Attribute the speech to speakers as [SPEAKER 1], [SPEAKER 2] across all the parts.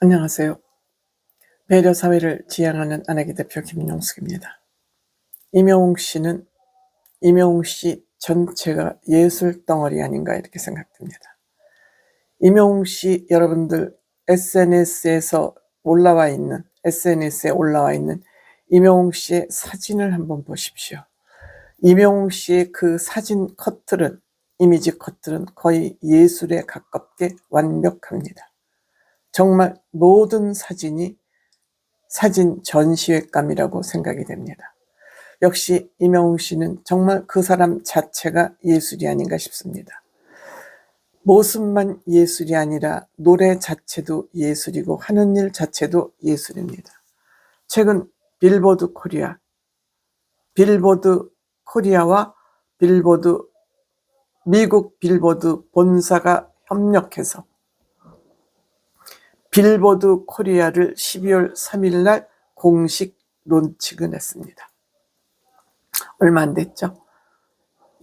[SPEAKER 1] 안녕하세요. 배려 사회를 지향하는 아내기 대표 김용숙입니다. 임영웅 씨는 임영웅 씨 전체가 예술 덩어리 아닌가 이렇게 생각됩니다. 임영웅 씨 여러분들 SNS에서 올라와 있는 SNS에 올라와 있는 임영웅 씨의 사진을 한번 보십시오. 임영웅 씨의 그 사진 컷들은 이미지 컷들은 거의 예술에 가깝게 완벽합니다. 정말 모든 사진이 사진 전시회감이라고 생각이 됩니다. 역시 이명웅 씨는 정말 그 사람 자체가 예술이 아닌가 싶습니다. 모습만 예술이 아니라 노래 자체도 예술이고 하는 일 자체도 예술입니다. 최근 빌보드 코리아, 빌보드 코리아와 빌보드, 미국 빌보드 본사가 협력해서 빌보드 코리아를 12월 3일 날 공식 론칭을 했습니다. 얼마 안 됐죠?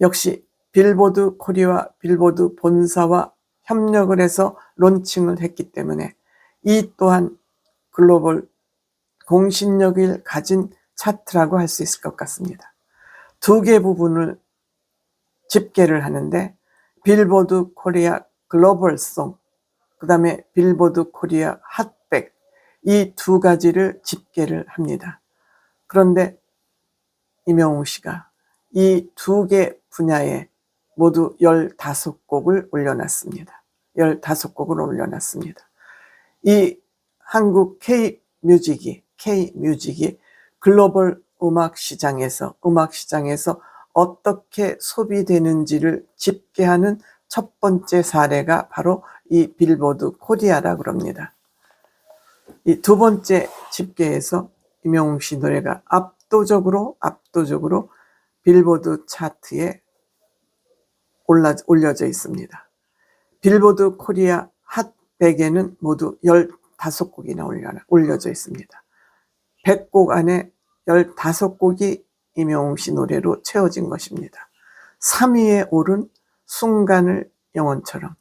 [SPEAKER 1] 역시 빌보드 코리아 빌보드 본사와 협력을 해서 론칭을 했기 때문에 이 또한 글로벌 공신력을 가진 차트라고 할 수 있을 것 같습니다. 두 개 부분을 집계를 하는데 빌보드 코리아 글로벌송 그 다음에 빌보드 코리아 핫백 이 두 가지를 집계를 합니다. 그런데 이명웅 씨가 이 두 개 분야에 모두 15곡을 올려놨습니다. 15곡을 올려놨습니다. 이 한국 K-뮤직이, K-뮤직이 글로벌 음악 시장에서, 음악 시장에서 어떻게 소비되는지를 집계하는 첫 번째 사례가 바로 이 빌보드 코리아라 그럽니다. 이 두 번째 집계에서 임영웅 씨 노래가 압도적으로 압도적으로 빌보드 차트에 올라, 올려져 있습니다. 빌보드 코리아 핫 100에는 모두 15곡이나 올려, 올려져 있습니다. 100곡 안에 15곡이 임영웅 씨 노래로 채워진 것입니다. 3위에 오른 순간을 영원처럼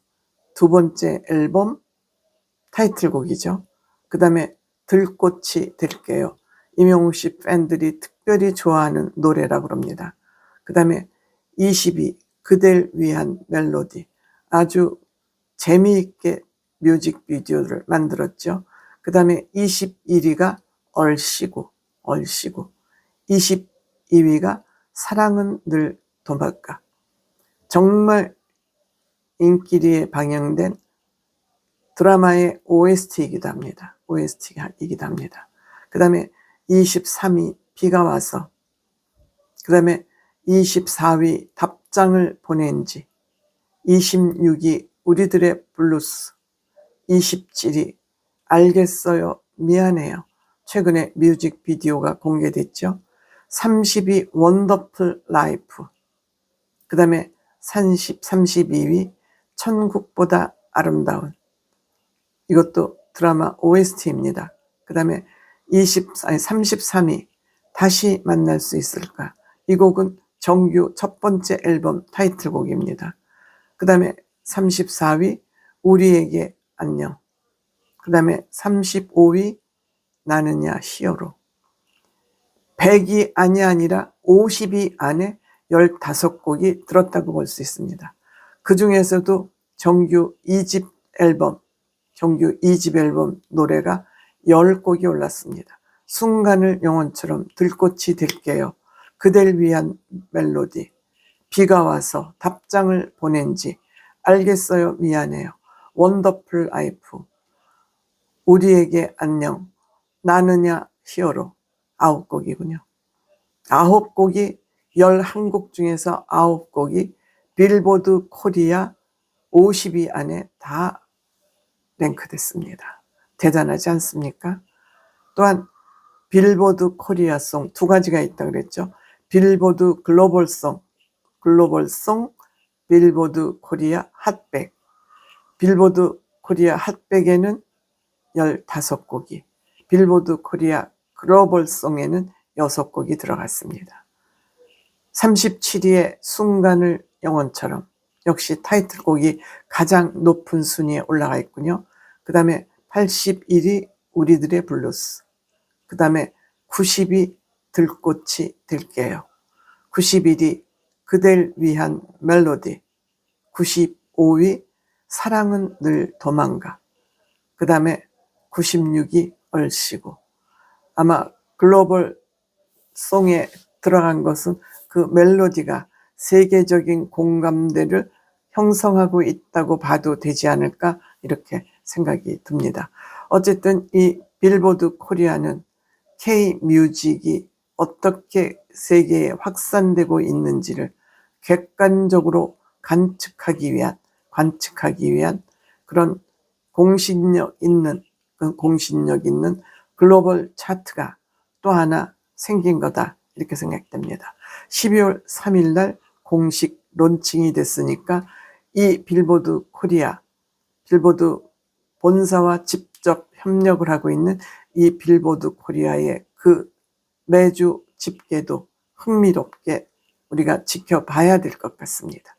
[SPEAKER 1] 두 번째 앨범 타이틀곡이죠. 그 다음에 들꽃이 될게요. 임영웅 씨 팬들이 특별히 좋아하는 노래라고 합니다. 그 다음에 22 그댈 위한 멜로디 아주 재미있게 뮤직비디오를 만들었죠. 그 다음에 21위가 얼씨구 얼씨구 22위가 사랑은 늘 도망가 정말 인기리에 방영된 드라마의 OST이기도 합니다. OST이기도 합니다. 그 다음에 23위 비가 와서 그 다음에 24위 답장을 보낸 지 26위 우리들의 블루스 27위 알겠어요 미안해요 최근에 뮤직비디오가 공개됐죠 30위 원더풀 라이프 그 다음에 30, 32위 천국보다 아름다운 이것도 드라마 OST입니다. 그 다음에 20, 아니 33위 다시 만날 수 있을까 이 곡은 정규 첫 번째 앨범 타이틀곡입니다. 그 다음에 34위 우리에게 안녕 그 다음에 35위 나느냐 히어로 100이 아니 아니라 50위 안에 15곡이 들었다고 볼 수 있습니다. 그 중에서도 정규 2집 앨범, 정규 2집 앨범 노래가 10곡이 올랐습니다. 순간을 영원처럼 들꽃이 될게요. 그댈 위한 멜로디, 비가 와서 답장을 보낸지, 알겠어요, 미안해요. 원더풀 아이프, 우리에게 안녕, 나느냐 히어로, 아홉 곡이군요. 아홉 곡이 11곡 중에서 9곡이 빌보드 코리아 50위 안에 다 랭크됐습니다. 대단하지 않습니까? 또한 빌보드 코리아송 두 가지가 있다 그랬죠. 빌보드 글로벌송, 글로벌송, 빌보드 코리아 핫백. 빌보드 코리아 핫백에는 15곡이, 빌보드 코리아 글로벌송에는 6곡이 들어갔습니다. 37위의 순간을 영원처럼 역시 타이틀곡이 가장 높은 순위에 올라가 있군요. 그 다음에 81이 우리들의 블루스. 그 다음에 90이 들꽃이 될게요. 91이 그댈 위한 멜로디. 95위 사랑은 늘 도망가. 그 다음에 96이 얼씨구. 아마 글로벌 송에 들어간 것은 그 멜로디가 세계적인 공감대를 형성하고 있다고 봐도 되지 않을까 이렇게 생각이 듭니다. 어쨌든 이 빌보드 코리아는 K 뮤직이 어떻게 세계에 확산되고 있는지를 객관적으로 관측하기 위한 관측하기 위한 그런 공신력 있는 그 공신력 있는 글로벌 차트가 또 하나 생긴 거다 이렇게 생각됩니다. 12월 3일 날 공식 론칭이 됐으니까 이 빌보드 코리아 빌보드 본사와 직접 협력을 하고 있는 이 빌보드 코리아의 그 매주 집계도 흥미롭게 우리가 지켜봐야 될 것 같습니다.